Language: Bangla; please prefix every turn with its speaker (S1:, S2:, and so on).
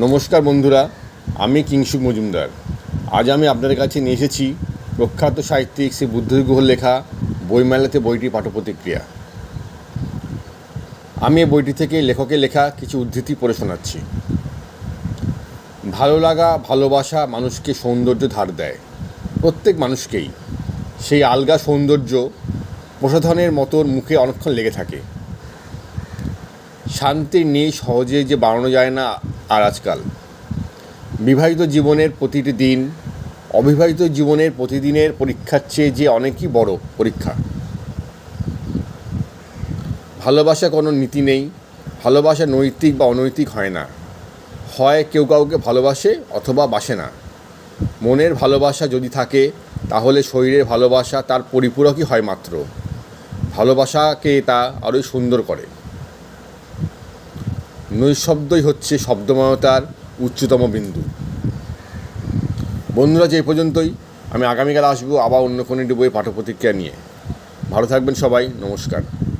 S1: নমস্কার বন্ধুরা, আমি কিংসুক মজুমদার। আজ আমি আপনাদের কাছে নিয়ে এসেছি প্রখ্যাত সাহিত্যিক শ্রী বুদ্ধগুহর লেখা বইমেলাতে বইটি পাঠপ্রতিক্রিয়া। আমি এই বইটি থেকে লেখকের লেখা কিছু উদ্ধৃতি পড়ে শোনাচ্ছি। ভালো লাগা, ভালোবাসা মানুষকে সৌন্দর্য ধার দেয়। প্রত্যেক মানুষকেই সেই আলগা সৌন্দর্য প্রসাধনের মতোর মুখে অনেকক্ষণ লেগে থাকে। শান্তির নেই, সহজে যে বাড়ানো যায় না আর আজকাল। বিবাহিত জীবনের প্রতিটি দিন, অবিবাহিত জীবনের প্রতিদিনের পরীক্ষার চেয়ে যে অনেকই বড় পরীক্ষা। ভালোবাসা কোনো নীতি নেই, ভালোবাসা নৈতিক বা অনৈতিক হয় না। হয় কেউ কাউকে ভালোবাসে অথবা বাসে না। মনের ভালোবাসা যদি থাকে, তাহলে শরীরের ভালোবাসা তার পরিপূরকই হয় মাত্র। ভালোবাসাকে তা আরোই সুন্দর করে। নৈশব্দই হচ্ছে শব্দময়তার উচ্চতম বিন্দু। বন্ধুরা, যে পর্যন্তই, আমি আগামীকাল আসব আবার অন্য কোনো বই পাঠপ্রতিক্রিয়া নিয়ে। ভালো থাকবেন সবাই, নমস্কার।